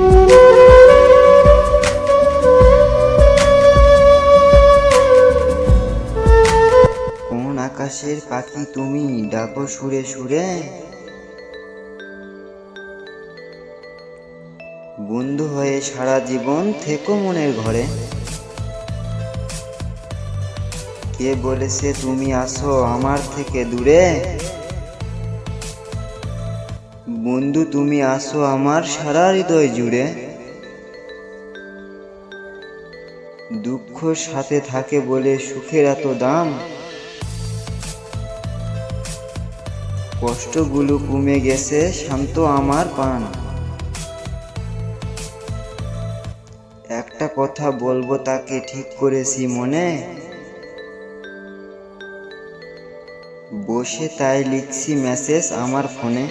কোন আকাশের পাখি তুমি? ডাকো সুরে সুরে। বন্ধু হয়ে সারা জীবন থেকো মনের ঘরে। কে বলেছে তুমি আসো আমার থেকে দূরে? বন্ধু, তুমি আসো আমার সারা হৃদয় জুড়ে। দুঃখ সাথে থাকে বলে সুখের এত দাম। কষ্টগুলো কমে গেছে, শান্ত আমার পান। একটা কথা বলব তাকে ঠিক করেছি মনে। বসে তাই লিখছি মেসেজ আমার ফোনে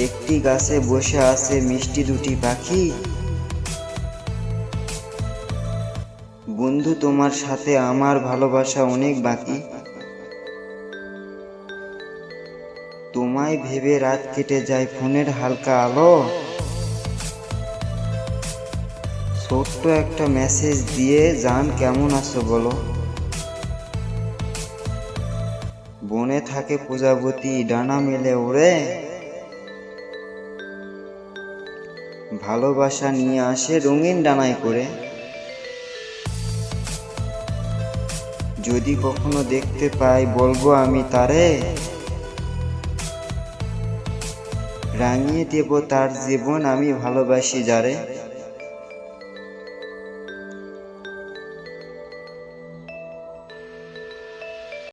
একটি গাছে বসে আছে মিষ্টি দুটি পাখি। বন্ধু, তোমার সাথে আমার ভালোবাসা অনেক বাকি। তোমায় ভেবে রাত কেটে যায়, ফোনের হালকা আলো। ছোট্ট একটা মেসেজ দিয়ে, জান, কেমন আছো বলো? বনে থাকে প্রজাপতি, ডানা মেলে ওড়ে। ভালোবাসা নিয়ে আসে রঙিন ডানায় করে। যদি কখনো দেখতে পাই, বলব আমি তারে। রাঙিয়ে দেব তার জীবন, আমি ভালোবাসি যারে।